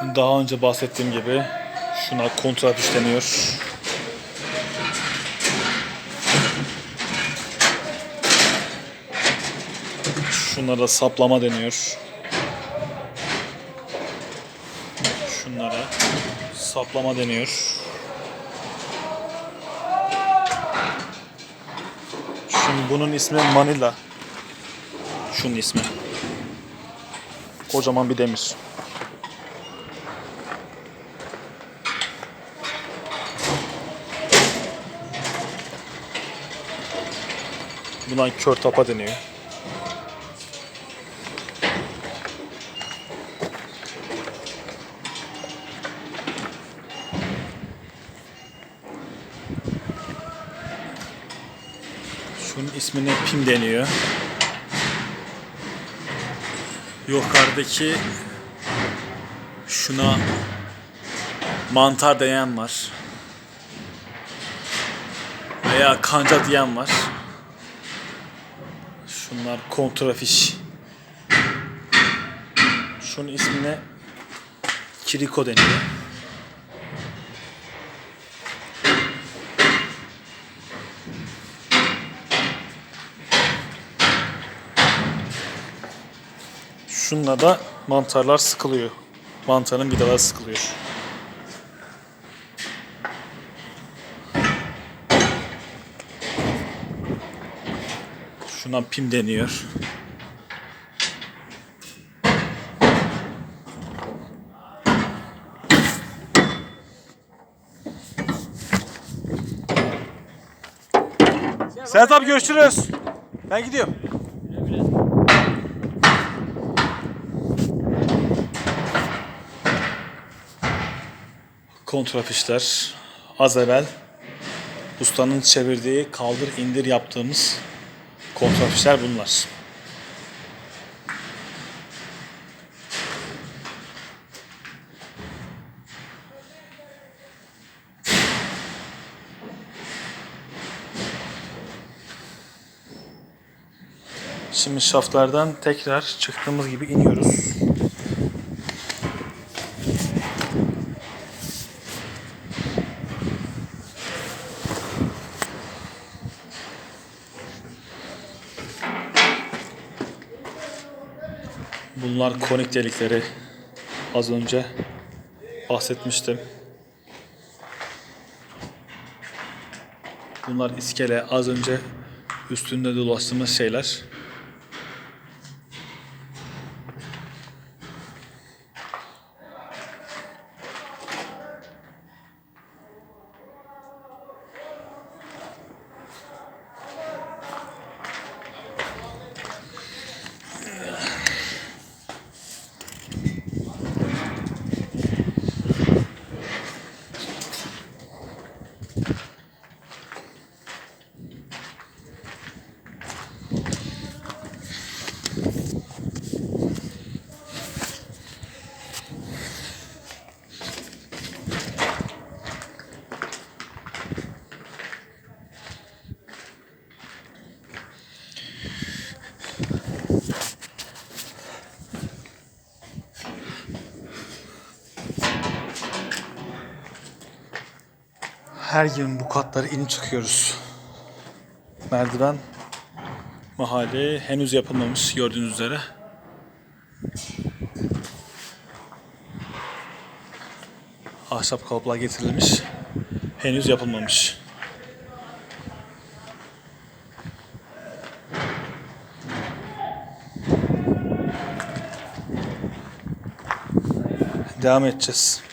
Daha önce bahsettiğim gibi şuna kontrafiş deniyor. Şunlara saplama deniyor. Şunlara saplama deniyor. Şimdi bunun ismi Manila. Şunun ismi. Kocaman bir demir. Buna kör tapa deniyor. Şunun ismine pim deniyor. Yukarıdaki şuna mantar diyen var. Veya kanca diyen var. Şunlar kontrafiş. Şunun ismine kiriko deniyor. Şunla da mantarlar sıkılıyor. Mantarın vidaları sıkılıyor. Şuna pim deniyor. Serhat abi görüşürüz. Ben gidiyorum. kontrafişler az evvel ustanın çevirdiği kaldır indir yaptığımız kontrafişler bunlar. Şimdi şaftlardan tekrar çıktığımız gibi iniyoruz. Bunlar konik delikleri. Az önce bahsetmiştim. Bunlar iskele. Az önce üstünde dolaştığımız şeyler. Her gün bu katları inip çıkıyoruz. Merdiven mahalle henüz yapılmamış gördüğünüz üzere. Ahşap kalıplar getirilmiş. Henüz yapılmamış. Devam edeceğiz.